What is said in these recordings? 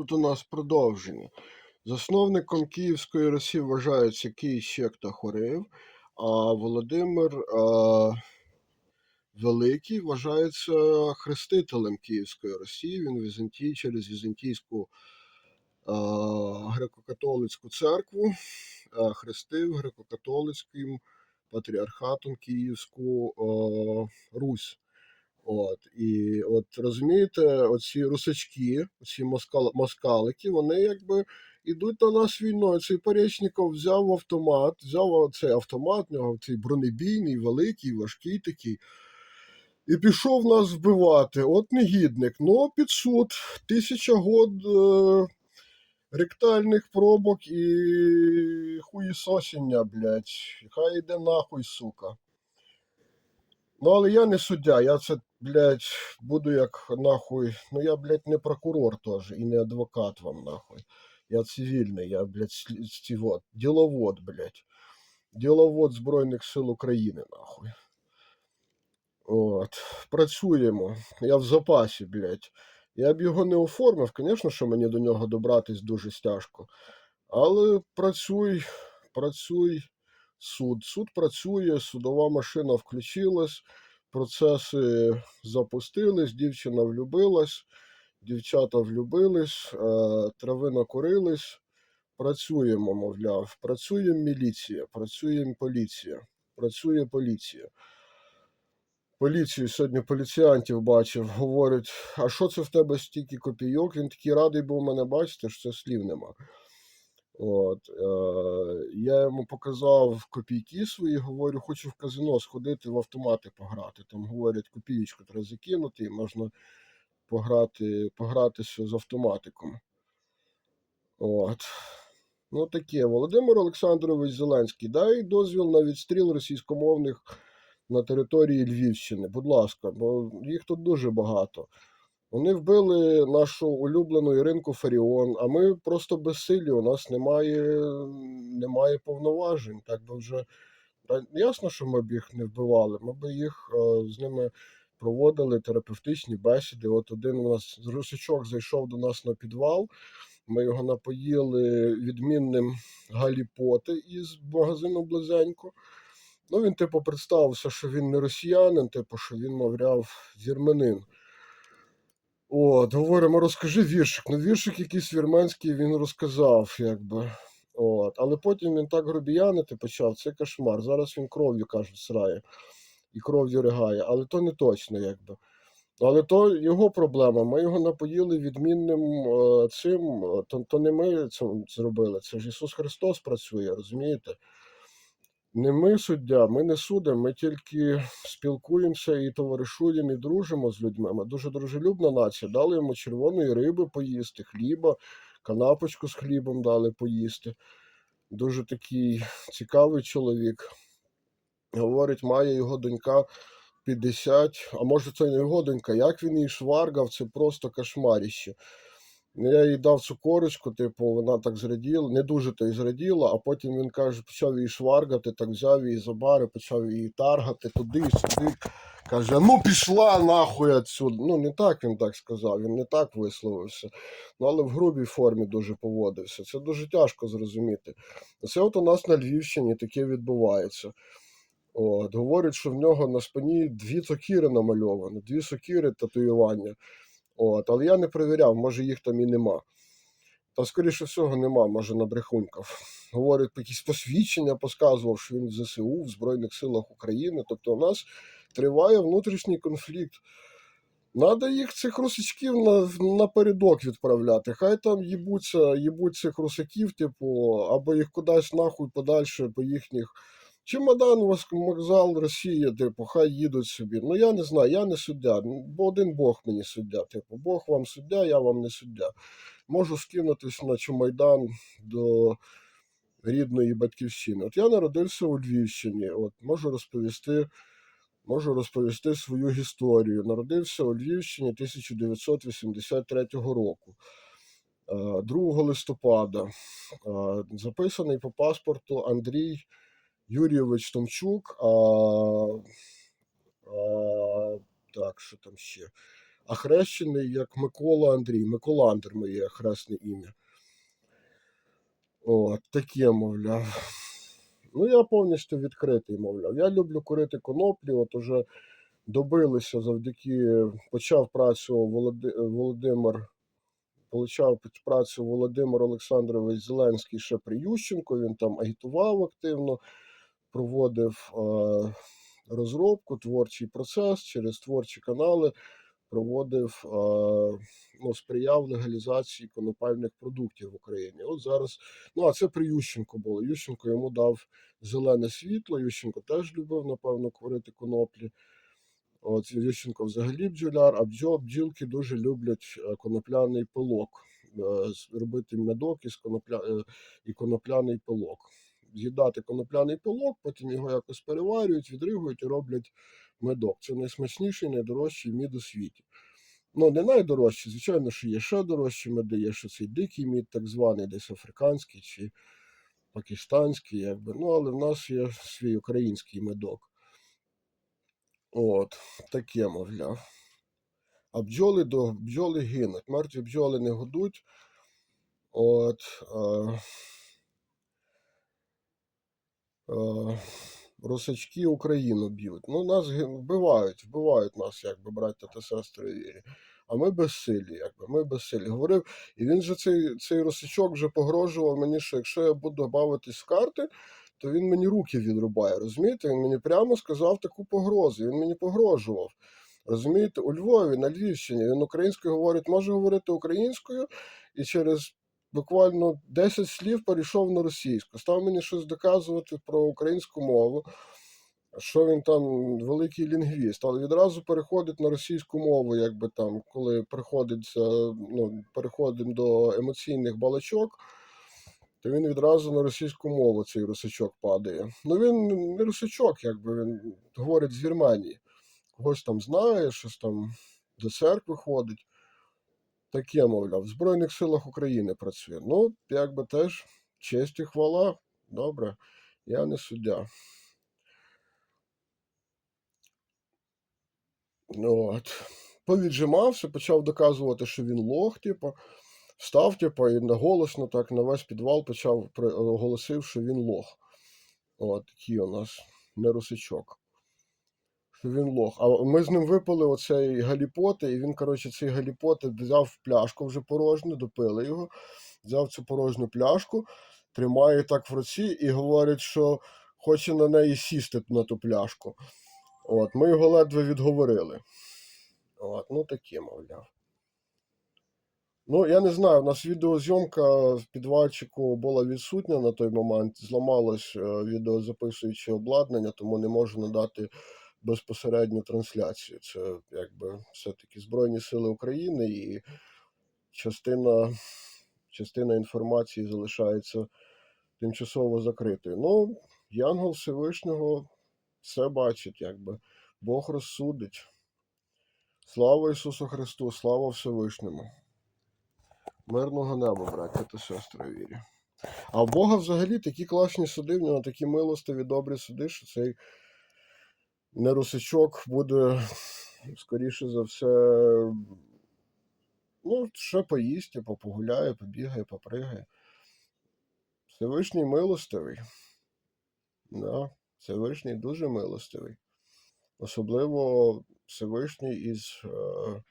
Тут у нас продовження. Засновником Київської Русі вважається Кий Щекта Хорив, а Володимир а, Великий вважається хрестителем Київської Росії. Він Візантій через Візантійську греко-католицьку церкву а, хрестив греко-католицьким патріархатом Київську а, Русь. От, і от розумієте, оці русачки, оці москал, москалики, вони якби йдуть на нас війною. Цей Поречніков взяв автомат, взяв цей автомат, в нього цей бронебійний, великий, важкий такий, і пішов нас вбивати. От негідник. Ну, під суд, тисяча год е, ректальних пробок і хуїсосіння, блядь. Хай йде нахуй, сука. Ну, але я не суддя, я це, блядь, буду як нахуй. Ну я, блядь, не прокурор теж і не адвокат вам, нахуй. Я цивільний, я, блядь, слі- діловод, блядь. Діловод Збройних сил України, нахуй. От. Працюємо. Я в запасі, блядь. Я б його не оформив, звісно, що мені до нього добратись дуже стяжко. Але працюй, працюй, суд. Суд працює, судова машина включилась, процеси запустились, дівчина влюбилась, дівчата влюбились, е, трави накурились. Працюємо, мовляв. Працює міліція, працює поліція, працює поліція. Поліцію сьогодні поліціянтів бачив, говорять, а що це в тебе стільки копійок? Він такий радий був мене бачити, що це слів нема. От, е, я йому показав копійки свої, говорю, хочу в казино сходити в автомати пограти. Там говорять, копієчку треба закинути, і можна пограти, погратися з автоматиком. От. Ну таке. Володимир Олександрович Зеленський, дай дозвіл на відстріл російськомовних на території Львівщини. Будь ласка, бо їх тут дуже багато. Вони вбили нашу улюблену Іринку Фаріон, а ми просто безсилі, у нас немає, немає повноважень. Так би вже ясно, що ми б їх не вбивали. Ми б їх е, з ними проводили терапевтичні бесіди. От один у нас русичок зайшов до нас на підвал. Ми його напоїли відмінним галіпоти із магазину близенько. Ну, він, типу, представився, що він не росіянин, типу, що він, мовляв, вірменин. От, говоримо, розкажи віршик. Ну, віршик якийсь вірменський він розказав, якби. От. Але потім він так грубіянити почав, це кошмар. Зараз він кров'ю, кажуть, срає і кров'ю ригає, але то не точно, якби. Але то його проблема. Ми його напоїли відмінним е, цим, е, то, то не ми це зробили. Це ж Ісус Христос працює, розумієте? Не ми суддя, ми не судимо, ми тільки спілкуємося і товаришуємо, і дружимо з людьми. Ми дуже дружелюбна нація. Дали йому червоної риби поїсти, хліба, канапочку з хлібом дали поїсти. Дуже такий цікавий чоловік. Говорить, має його донька 50, а може це не його донька. Як він її шваргав, це просто кошмаріще. Ну, Я їй дав цю корочку, типу, вона так зраділа, не дуже то й зраділа, а потім він каже, почав її шваргати, так взяв її за бари, почав її таргати туди, сюди. Каже, ну пішла нахуй отсюди. Ну, не так він так сказав, він не так висловився. Ну, але в грубій формі дуже поводився. Це дуже тяжко зрозуміти. Це от у нас на Львівщині таке відбувається. От, говорять, що в нього на спині дві сокири намальовані, дві сокири татуювання. От, але я не перевіряв, може їх там і нема. Та, скоріше всього, нема, може, на набрехунькав. Говорять, якісь посвідчення посказував, що він в ЗСУ, в Збройних силах України. Тобто, у нас триває внутрішній конфлікт. Надо їх цих русачків на, напередок відправляти. Хай там їбуться, їбуть цих русаків, типу, або їх кудись нахуй подальше по їхніх. Чемодан, вокзал, Росія, типу, хай їдуть собі. Ну я не знаю, я не суддя. Бо один Бог мені суддя. Типу, Бог вам суддя, я вам не суддя. Можу скинутись на Чумайдан до рідної батьківщини. От я народився у Львівщині. От можу розповісти, можу розповісти свою історію. Народився у Львівщині 1983 року. Е, 2 листопада. Е, Записаний по паспорту Андрій Юрійович Томчук. А, а, так, що там ще? а хрещений як Микола Андрій. Миколандр моє хресне ім'я. От, таке, мовляв. Ну, я повністю відкритий, мовляв. Я люблю курити коноплі, от уже добилися завдяки, почав працю Володи, Володимир, почав працю Володимир Олександрович Зеленський ще при Ющенко, він там агітував активно, проводив е, розробку, творчий процес через творчі канали, проводив, е, ну, сприяв легалізації конопальних продуктів в Україні. От зараз, ну а це при Ющенко було. Ющенко йому дав зелене світло. Ющенко теж любив, напевно, курити коноплі. От Ющенко взагалі бджоляр, а бджо, бджілки дуже люблять е, конопляний пилок, робити медок із конопля, і конопляний пилок. З'їдати конопляний пилок, потім його якось переварюють, відригують і роблять медок. Це найсмачніший, найдорожчий мід у світі. Ну, не найдорожчий, звичайно, що є ще дорожчі меди, є ще цей дикий мід, так званий, десь африканський чи пакистанський, якби. Ну, але в нас є свій український медок. От, таке, мовляв. А бджоли до бджоли гинуть. Мертві бджоли не годуть. От. Русачки Україну б'ють. Ну, нас вбивають, вбивають нас, якби браття та сестри вірі. А ми безсилі, якби ми безсилі. Говорив, і він же цей, цей русачок вже погрожував мені, що якщо я буду бавитись в карти, то він мені руки відрубає. Розумієте? Він мені прямо сказав таку погрозу. Він мені погрожував. Розумієте, у Львові, на Львівщині, він українською говорить, може говорити українською, і через буквально 10 слів перейшов на російську. Став мені щось доказувати про українську мову, що він там великий лінгвіст, але відразу переходить на російську мову, якби там, коли приходиться, ну, переходимо до емоційних балачок, то він відразу на російську мову цей русачок падає. Ну він не русачок, якби він говорить з Вірменії. Когось там знає, щось там до церкви ходить. Таке, мовляв, в Збройних силах України працює. Ну, якби теж честь і хвала. Добре, я не суддя. Ну, От. Повіджимався, почав доказувати, що він лох, типу. Встав, типу, і наголосно так на весь підвал почав оголосив, що він лох. От такий у нас не русичок. Що він лох. А ми з ним випили оцей галіпоти, і він, коротше, цей галіпоти взяв пляшку вже порожню, допили його, взяв цю порожню пляшку, тримає так в руці і говорить, що хоче на неї сісти на ту пляшку. От, ми його ледве відговорили. От, ну такі, мовляв. Ну, я не знаю, у нас відеозйомка в підвальчику була відсутня на той момент. Зламалось е, відеозаписуюче обладнання, тому не можу надати безпосередню трансляцію. Це якби все-таки Збройні Сили України і частина, частина інформації залишається тимчасово закритою. Ну, Янгол Всевишнього все бачить, якби Бог розсудить. Слава Ісусу Христу, слава Всевишньому. Мирного неба, браття та сестри вірі. А в Бога взагалі такі класні суди, в нього такі милостиві, добрі суди, що цей нерусичок буде, скоріше за все, ну, ще поїсть, типу, погуляє, побігає, попригає. Всевишній милостивий. Да, Всевишній дуже милостивий. Особливо Всевишній із е,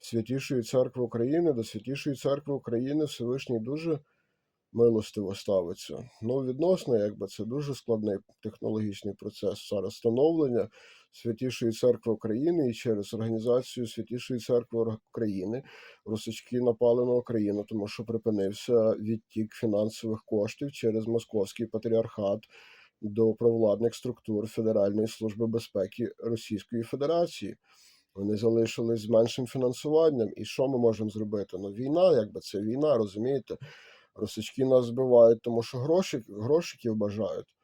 Святішої церкви України до Святішої церкви України Всевишній дуже милостиво ставиться. Ну, відносно, якби це дуже складний технологічний процес зараз становлення Святішої церкви України і через організацію Святішої церкви України русички напали на Україну, тому що припинився відтік фінансових коштів через московський патріархат до провладних структур Федеральної служби безпеки Російської Федерації. Вони залишились з меншим фінансуванням. І що ми можемо зробити? Ну, війна, якби це війна, розумієте? Росички нас збивають, тому що гроші, грошиків бажають.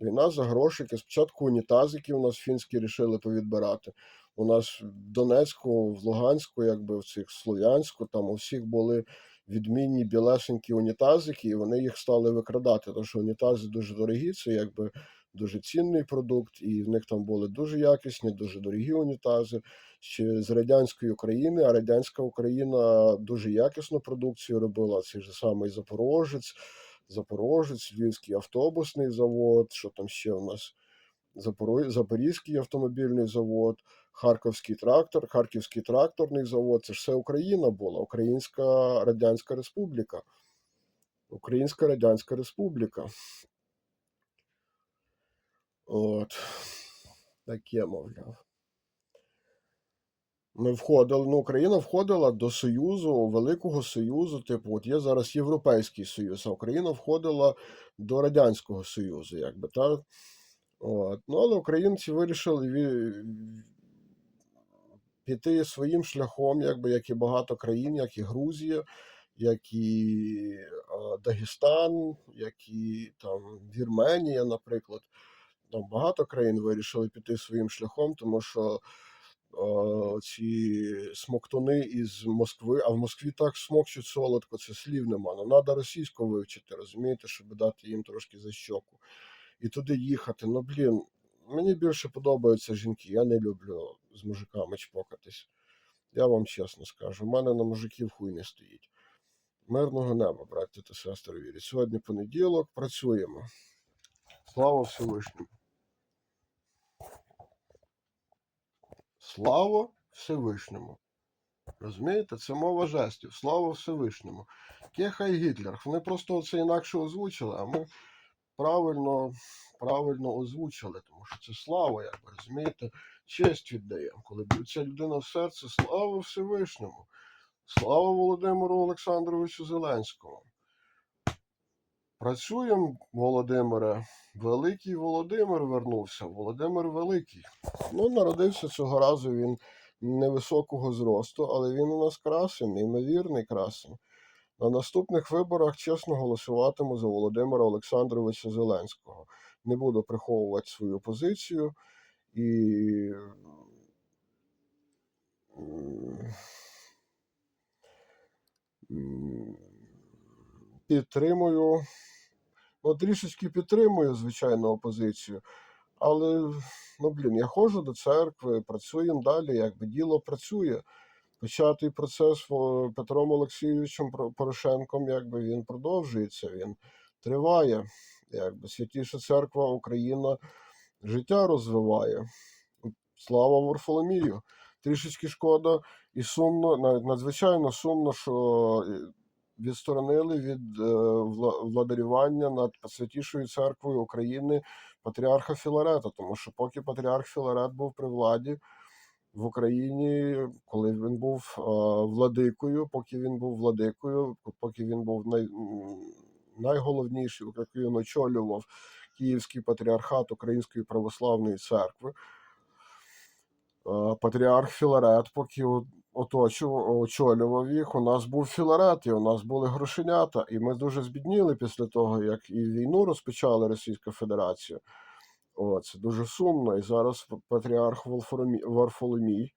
Війна за грошики. Спочатку унітазики у нас фінські рішили повідбирати. У нас в Донецьку, в Луганську, якби в цих Слов'янську, там у всіх були відмінні білесенькі унітазики, і вони їх стали викрадати. Тому що унітази дуже дорогі, це якби дуже цінний продукт, і в них там були дуже якісні, дуже дорогі унітази ще з радянської України, а радянська Україна дуже якісну продукцію робила. Цей же самий Запорожець, Запорожець, Львівський автобусний завод, що там ще у нас Запорізький автомобільний завод, Харківський трактор, Харківський тракторний завод. Це ж все Україна була, Українська Радянська Республіка. Українська Радянська Республіка. От. Таке, мовляв. Ми входили, ну, Україна входила до Союзу, Великого Союзу, типу, от є зараз Європейський Союз, а Україна входила до Радянського Союзу, якби, так? От. Ну, але українці вирішили піти своїм шляхом, якби, як і багато країн, як і Грузія, як і Дагестан, як і там Вірменія, наприклад. Там багато країн вирішили піти своїм шляхом, тому що е, ці смоктуни із Москви, а в Москві так смокчуть солодко, це слів нема. Ну, треба російську вивчити, розумієте, щоб дати їм трошки за щоку. І туди їхати. Ну, блін, мені більше подобаються жінки. Я не люблю з мужиками чпокатись. Я вам чесно скажу, в мене на мужиків хуй не стоїть. Мирного неба, браті та сестри вірять. Сьогодні понеділок, працюємо. Слава Всевишньому. Слава Всевишньому. Розумієте, це мова жестів. Слава Всевишньому. Кехай Гітлер. Вони просто це інакше озвучили, а ми правильно, правильно озвучили, тому що це слава, як ви розумієте, честь віддаємо. Коли б'ється людина в серце, слава Всевишньому. Слава Володимиру Олександровичу Зеленському. Працюємо, Володимире. Великий Володимир вернувся. Володимир Великий. Ну, народився цього разу він невисокого зросту, але він у нас красень, неймовірний красень. На наступних виборах чесно голосуватиму за Володимира Олександровича Зеленського. Не буду приховувати свою позицію і підтримую, ну, трішечки підтримую, звичайно, опозицію. Але, ну блін, я ходжу до церкви, працюємо далі, якби діло працює. Початий процес Петром Олексійовичем Порошенком, якби він продовжується, він триває. Якби святіша церква Україна життя розвиває. Слава Варфоломію. Трішечки шкода і сумно, надзвичайно сумно, що е, відсторонили від е, владарювання над святішою церквою України патріарха Філарета, тому що поки патріарх Філарет був при владі в Україні, коли він був е, владикою, поки він був владикою, поки він був най, найголовніший, поки він очолював Київський патріархат Української православної церкви. Е, Патріарх Філарет, поки оточував, очолював їх, у нас був Філарет, і у нас були грошенята. І ми дуже збідніли після того, як і війну розпочала Російська Федерація. О, це дуже сумно. І зараз патріарх Варфоломій,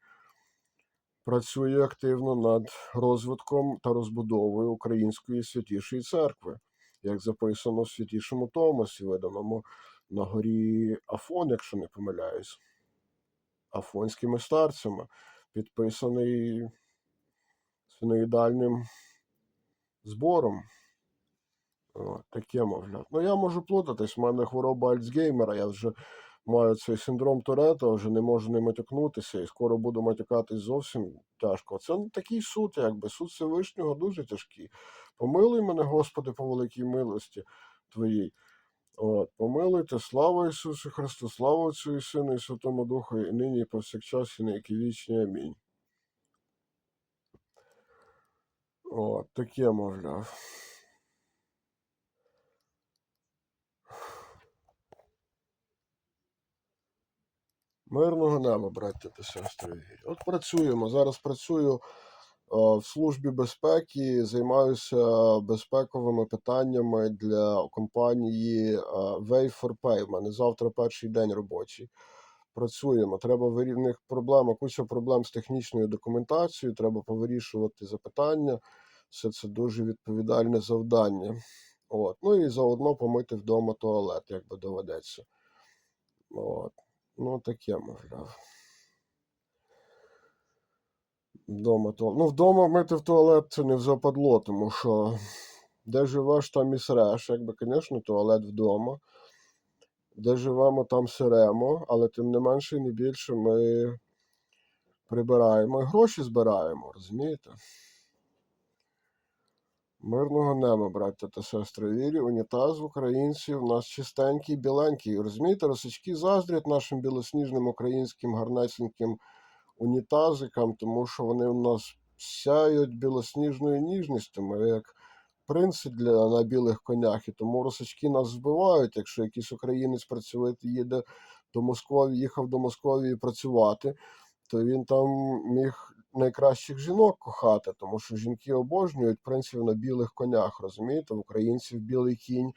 працює активно над розвитком та розбудовою Української святішої церкви, як записано в святішому Томасі, виданому на горі Афон, якщо не помиляюсь, афонськими старцями, підписаний синоїдальним збором. О, таке, мовляв. Ну, я можу плутатись, в мене хвороба Альцгеймера, я вже маю цей синдром Торетто, вже не можу не матюкнутися, і скоро буду матюкатись зовсім тяжко. Це ну, такий суд, якби суд Всевишнього дуже тяжкий. Помилуй мене, Господи, по великій милості Твоїй. От, помилуйте, слава Ісусу Христу, слава Отцю і Сину і Святому Духу, і нині, і повсякчас, і на які вічні. Амінь. От, таке, мовляв. Мирного неба, браття та сестри. От працюємо. Зараз працюю в службі безпеки, займаюся безпековими питаннями для компанії е, Way4Pay. У мене завтра перший день робочий. Працюємо. Треба вирі... в них проблема, куча проблем з технічною документацією, треба повирішувати запитання. Все це дуже відповідальне завдання. От. Ну і заодно помити вдома туалет, як би доведеться. От. Ну, таке, мовляв. Вдома то. Ну, вдома мити в туалет це не западло, тому що де живеш, там і среш. Якби, звісно, туалет вдома. Де живемо, там сиремо, але тим не менше і не більше ми прибираємо і гроші збираємо, розумієте? Мирного неба, браття та сестри, вірі, унітаз українців у нас чистенький, біленький. Розумієте, росички заздрять нашим білосніжним українським гарнесеньким унітазикам, тому що вони у нас сяють білосніжною ніжністю. Як принци для, на білих конях, і тому росачки нас збивають, якщо якийсь українець працювати їде до Москви, їхав до Московії працювати, то він там міг найкращих жінок кохати, тому що жінки обожнюють принців на білих конях. Розумієте, в українців білий кінь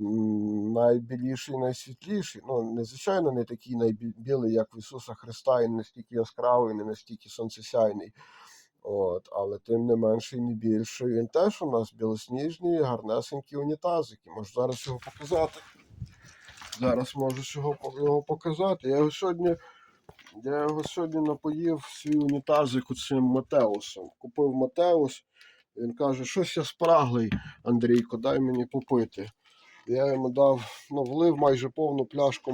найбіліший, найсвітліший. Ну, не звичайно, не такий найбілий, як в Ісуса Христа, і не настільки яскравий, не настільки сонцесяйний. От, але тим не менше і не більше. Він теж у нас білосніжні, гарнесенькі унітазики. Можу зараз його показати. Зараз можу його показати. Я його сьогодні, я його сьогодні напоїв свій унітазик цим Матеусом. Купив Матеус. Він каже, щось я спраглий, Андрійко, дай мені попити. Я йому дав, ну, влив майже повну пляшку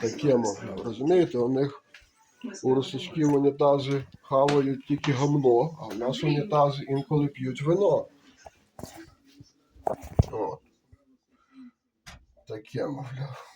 таке, мовляв. Розумієте, у них у росичків унітази хавають тільки гамно, а в нас унітази інколи п'ють вино. От. Таке, мовляв.